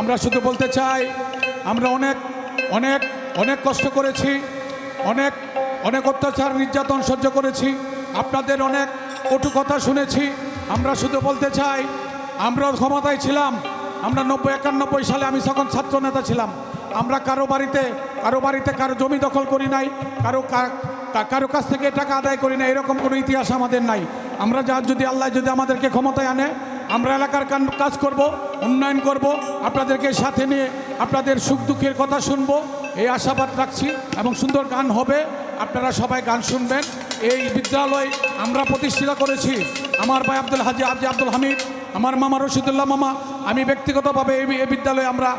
আমরা শুধু বলতে চাই, আমরা অনেক অনেক অনেক কষ্ট করেছি, অনেক অনেক অত্যাচার, নির্যাতন সহ্য করেছি, আপনাদের অনেক কটু কথা শুনেছি, আমরা শুধু বলতে চাই, আমরাও ক্ষমতায় ছিলাম, আমরা নব্বই একানব্বই সালে আমি তখন ছাত্র নেতা ছিলাম, আমরা কারও বাড়িতে কারও বাড়িতে কারও জমি দখল করি নাই, কারও কারও কাছ থেকে টাকা আদায় করি না এরকম কোনো ইতিহাস আমাদের নাই, আমরা যা, যদি আল্লাহ যদি আমাদেরকে ক্ষমতায় আনে আমরা এলাকার কাজ করব, উন্নয়ন করব, আপনাদেরকে সাথে নিয়ে আপনাদের সুখ দুঃখের কথা শুনব, এই আশাবাদ রাখছি এবং সুন্দর গান হবে, আপনারা সবাই গান শুনবেন। এই বিদ্যালয় আমরা প্রতিষ্ঠিত করেছি। আমার ভাই আব্দুল হাজি হাজি আব্দুল হামিদ, আমার মামা রশিদুল্লাহ মামা, আমি ব্যক্তিগতভাবে এই বিদ্যালয়ে আমরা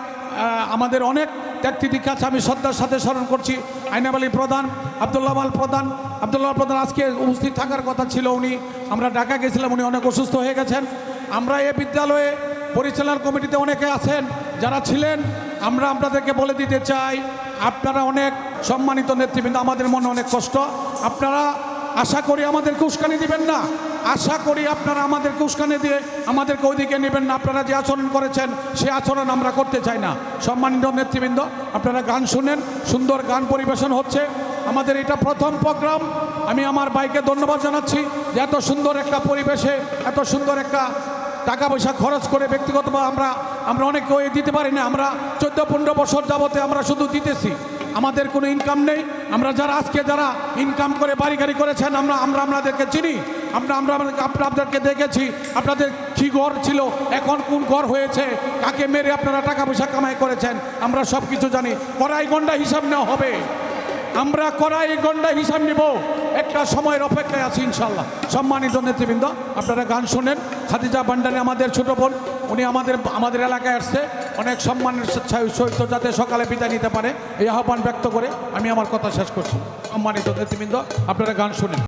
আমাদের অনেক ব্যক্তি কাছে আমি শ্রদ্ধার সাথে স্মরণ করছি। আইনাব আলী প্রধান, আবদুল্লাহ মাল প্রধান, আবদুল্লাহ প্রধান আজকে উপস্থিত থাকার কথা ছিল উনি। আমরা ঢাকা গেছিলাম, উনি অনেক অসুস্থ হয়ে গেছেন। আমরা এ বিদ্যালয়ে পরিচালনা কমিটিতে অনেকে আছেন, যারা ছিলেন, আমরা আপনাদেরকে বলে দিতে চাই, আপনারা অনেক সম্মানিত নেতৃবৃন্দ, আমাদের মনে অনেক কষ্ট। আপনারা আশা করি আমাদেরকে উস্কানি দিবেন না। আশা করি আপনারা আমাদেরকে উস্কানি দিয়ে আমাদেরকে ওইদিকে নেবেন না। আপনারা যে আচরণ করেছেন, সে আচরণ আমরা করতে চাই না। সম্মানিত নেতৃবৃন্দ, আপনারা গান শুনেন, সুন্দর গান পরিবেশন হচ্ছে। আমাদের এটা প্রথম প্রোগ্রাম। আমি আমার বাইকে ধন্যবাদ জানাচ্ছি যে এত সুন্দর একটা পরিবেশে, এত সুন্দর একটা টাকা পয়সা খরচ করে ব্যক্তিগতভাবে আমরা আমরা অনেক দিতে পারি না। আমরা চোদ্দ পনেরো বছর যাবতে আমরা শুধু দিতেছি। আমাদের কোনো ইনকাম নেই। আমরা যারা, আজকে যারা ইনকাম করে বাড়ি গাড়ি করেছেন, আমরা আমরা আপনাদেরকে চিনি। আমরা আমরা আপনাদেরকে দেখেছি। আপনাদের কী ঘর ছিল? এখন কোন ঘর হয়েছে? কাকে মেরে আপনারা টাকা পয়সা কামাই করেছেন? আমরা সব কিছু জানি। কড়াই গন্ডা হিসাব নেওয়া হবে। আমরা কড়াই গন্ডা হিসাব নিব। একটা সময়ের অপেক্ষায় আছি ইনশাল্লাহ সম্মানিত নেতৃবৃন্দ, আপনারা গান শোনেন। খাদিজা ভান্ডারী আমাদের ছোট বোন, উনি আমাদের আমাদের এলাকায় আসছে। অনেক সম্মানের সহিত যাতে সকালে বিদায় নিতে পারে, এই আহ্বান ব্যক্ত করে আমি আমার কথা শেষ করছি। সম্মানিত নেতৃবৃন্দ, আপনারা গান শুনেন।